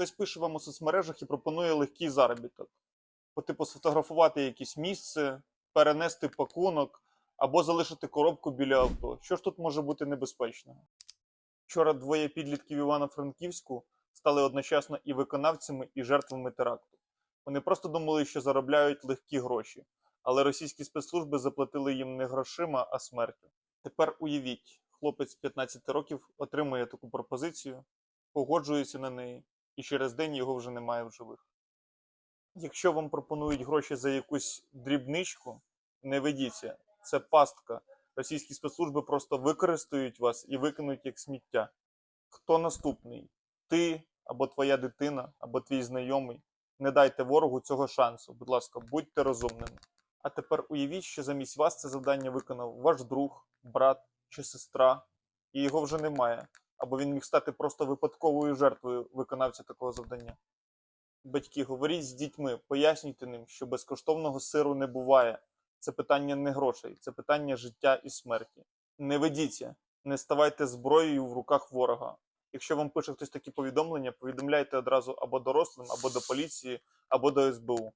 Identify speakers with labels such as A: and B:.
A: Хтось пише вам у соцмережах і пропонує легкий заробіток. По типу сфотографувати якесь місце, перенести пакунок або залишити коробку біля авто. Що ж тут може бути небезпечного? Вчора двоє підлітків Івано-Франківську стали одночасно і виконавцями, і жертвами теракту. Вони просто думали, що заробляють легкі гроші, але російські спецслужби заплатили їм не грошима, а смертю. Тепер уявіть, хлопець 15 років отримує таку пропозицію, погоджується на неї, і через день його вже немає в живих. Якщо вам пропонують гроші за якусь дрібничку, не ведіться, це пастка. Російські спецслужби просто використають вас і викинуть як сміття. Хто наступний? Ти або твоя дитина, або твій знайомий. Не дайте ворогу цього шансу. Будь ласка, будьте розумними. А тепер уявіть, що замість вас це завдання виконав ваш друг, брат чи сестра, і його вже немає. Або він міг стати просто випадковою жертвою виконавця такого завдання. Батьки, говоріть з дітьми, пояснюйте ним, що безкоштовного сиру не буває. Це питання не грошей, це питання життя і смерті. Не ведіться, не ставайте зброєю в руках ворога. Якщо вам пише хтось такі повідомлення, повідомляйте одразу або дорослим, або до поліції, або до СБУ.